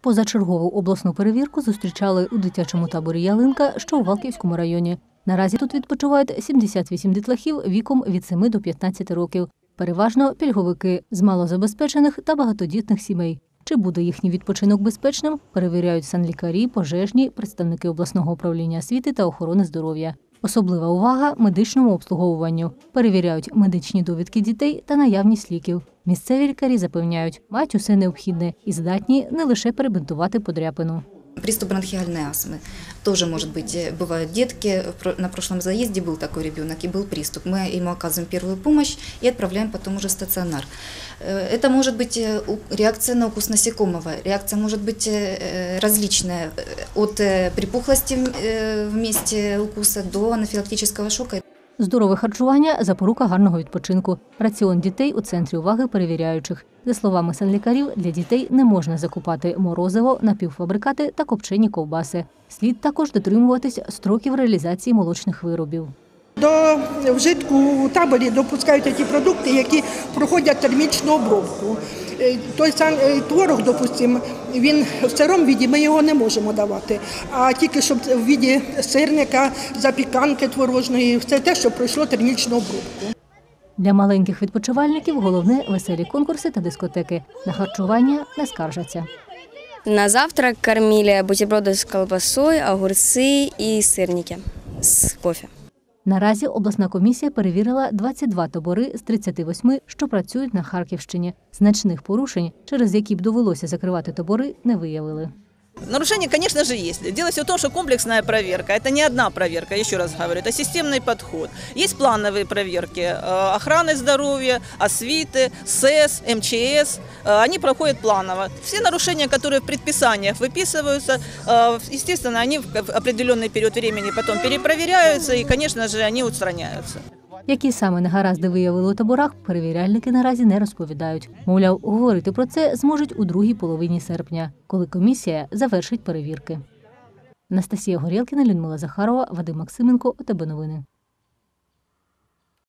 Позачергову обласну перевірку зустрічали у дитячому таборі Ялинка, що у Валківському районі. Наразі тут відпочивають 78 дітлахів віком від 7 до 15 років. Переважно пільговики з малозабезпечених та багатодітних сімей. Чи буде їхній відпочинок безпечним, перевіряють санлікарі, пожежні, представники обласного управління освіти та охорони здоров'я. Особлива увага медичному обслуговуванню. Перевіряють медичні довідки дітей та наявність ліків. Місцеві лікарі запевняють, мають усе необхідне і здатні не лише перебинтувати подряпину Приступ бронхиальной астмы тоже может быть. Э, Бывают детки. В про- На прошлом заезде был такой ребенок и был приступ. Мы ему оказываем первую помощь и отправляем потом уже в стационар. Э, Это может быть э, у- реакция на укус насекомого. Реакция может быть э, различная. э, От э, припухлости э, в месте укуса до анафилактического шока. Здорове харчування запорука гарного відпочинку. Раціон дітей у центрі уваги перевіряючих. За словами санлікарів, для дітей не можна закупати морозиво, напівфабрикати та копчені ковбаси. Слід також дотримуватись строків реалізації молочних виробів. До вжитку у таборі допускають ті продукти, які проходять термічну обробку. Е, Той сам е, творог, допустимо, він в сирому віді ми його не можемо давати. А тільки щоб в віді сирника, запіканки творожної, все те, що пройшло термічну обробку. Для маленьких відпочивальників головне веселі конкурси та дискотеки. На харчування не скаржаться. На завтрак кормили бутерброды с колбасой, огурцы и сырники с кофе. Наразі обласна комісія перевірила 22 табори з 38, що працюють на Харківщині. Значних порушень, через які б довелося закривати табори, не виявили. Нарушения, конечно же, есть. Дело все в том, что комплексная проверка – это не одна проверка, еще раз говорю, это системный подход. Есть плановые проверки э, охраны здоровья, освиты, СЭС, МЧС. Э, Они проходят планово. Все нарушения, которые в предписаниях выписываются, э, естественно, они в в определенный период времени потом перепроверяются и, конечно же, они устраняются. Які саме негаразди виявили у таборах, перевіряльники наразі не розповідають. Мовляв, говорити про це зможуть у другій половині серпня, коли комісія завершить перевірки. Анастасія Горєлкіна, Людмила Захарова, Вадим Максименко, ОТБ Новини.